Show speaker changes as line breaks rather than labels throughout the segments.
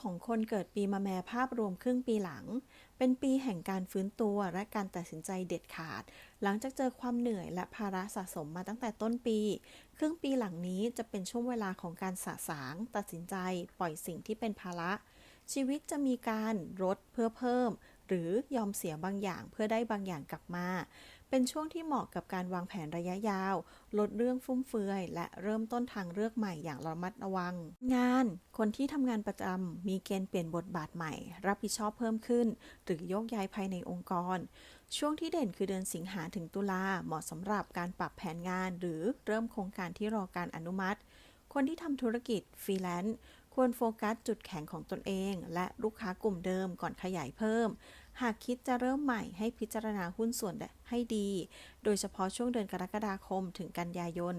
ของคนเกิดปีมะแม่ภาพรวมครึ่งปีหลัง เป็นปีแห่งการฟื้นตัวและการตัดสินใจเด็ดขาด หลังจากเจอความเหนื่อยและภาระสะสมมาตั้งแต่ต้นปี ครึ่งปีหลังนี้จะเป็นช่วงเวลาของการสะสาง ตัดสินใจ ปล่อยสิ่งที่เป็นภาระ ชีวิตจะมีการลดเพื่อเพิ่ม หรือยอมเสียบางอย่างเพื่อได้บางอย่างกลับมา เป็นช่วงที่เหมาะกับการวางแผนระยะยาว ลดเรื่องฟุ่มเฟือย และเริ่มต้นทางเลือกใหม่อย่างระมัดระวัง งาน คนที่ทำงานประจำมีเกณฑ์เปลี่ยนบทบาทใหม่ รับผิดชอบเพิ่มขึ้น หรือโยกย้ายภายในองค์กร ช่วงที่เด่นคือเดือนสิงหาถึงตุลาเหมาะสำหรับการปรับแผนงาน หรือเริ่มโครงการที่รอการอนุมัติ คนที่ทำธุรกิจฟรีแลนซ์ ควรโฟกัสจุดแข็งของตนเอง และลูกค้ากลุ่มเดิมก่อนขยายเพิ่ม หากคิดจะเริ่มใหม่ให้พิจารณาหุ้นส่วนให้ดี โดยเฉพาะช่วงเดือนกรกฎาคมถึงกันยายน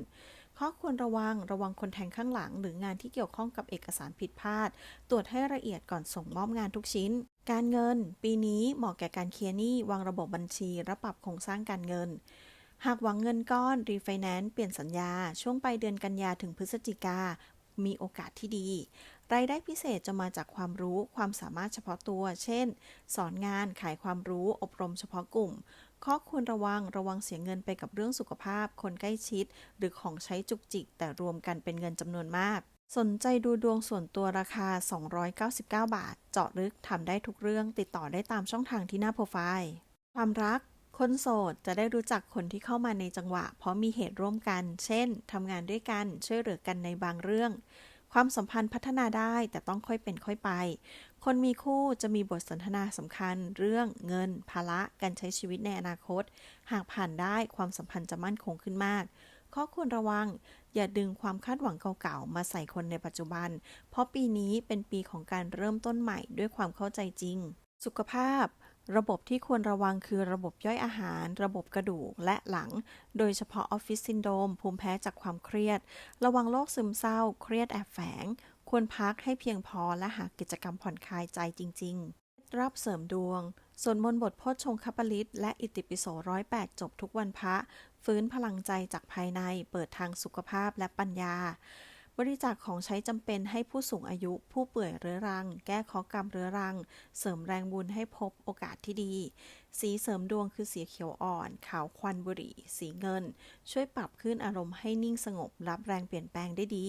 ข้อควรระวังระวังคนแทงข้างหลัง หรืองานที่เกี่ยวข้องกับเอกสารผิดพลาด ตรวจให้ละเอียดก่อนส่งมอบงานทุกชิ้น การเงิน ปีนี้เหมาะแก่การเคลียร์หนี้วางระบบบัญชีและปรับโครงสร้างการเงิน หากหวังเงินก้อนรีไฟแนนซ์เปลี่ยนสัญญา ช่วงปลายเดือนกันยาถึงพฤศจิกา มีโอกาสที่ดี รายได้พิเศษจะมาจากความรู้ความสามารถเฉพาะตัว เช่น สอนงานขายความรู้อบรมเฉพาะกลุ่ม ข้อควรระวังระวังเสียเงินไปกับเรื่องสุขภาพ คนใกล้ชิด หรือของใช้จุกจิก แต่รวมกันเป็นเงินจำนวนมาก สนใจดูดวงส่วนตัวราคา 299 บาท เจาะลึกทำได้ทุกเรื่องติดต่อได้ตามช่องทางที่หน้าโปรไฟล์ ความรัก คนโสดจะได้รู้จักคนที่เข้ามาในจังหวะ เพราะมีเหตุร่วมกัน เช่นทำงานด้วยกันช่วยเหลือกันในบางเรื่อง ความสัมพันธ์พัฒนาได้แต่ต้องค่อยเป็นค่อยไป คนมีคู่จะมีบทสนทนาสำคัญ เรื่องเงิน ภาระการใช้ชีวิตในอนาคต หากผ่านได้ความสัมพันธ์จะมั่นคงขึ้นมากข้อควรระวัง อย่าดึงความคาดหวังเก่าๆ มาใส่คนในปัจจุบัน เพราะปีนี้เป็นปีของการเริ่มต้นใหม่ด้วยความเข้าใจจริง สุขภาพ ระบบที่ควรระวังคือระบบย่อยอาหาร ระบบกระดูกและหลัง โดยเฉพาะออฟฟิศซินโดมภูมิแพ้จากความเครียด ระวังโรคซึมเศร้า เครียดแอบแฝง ควรพักให้เพียงพอและหากิจกรรมผ่อนคลายใจจริง ๆ รับเสริมดวงสวดมนต์บทโพชงคปลิตและอิติปิโสร้อยแปดจบทุกวันพระ ฟื้นพลังใจจากภายในเปิดทางสุขภาพและปัญญา บริจาคของใช้จำเป็นให้ผู้สูงอายุผู้เปื่อยเรื้อรัง แก้ข้อกรรมเรื้อรัง เสริมแรงบุญให้พบโอกาสที่ดี สีเสริมดวงคือสีเขียวอ่อน ขาวควันบุหรี่ สีเงิน ช่วยปรับขึ้นอารมณ์ให้นิ่งสงบรับแรงเปลี่ยนแปลงได้ดี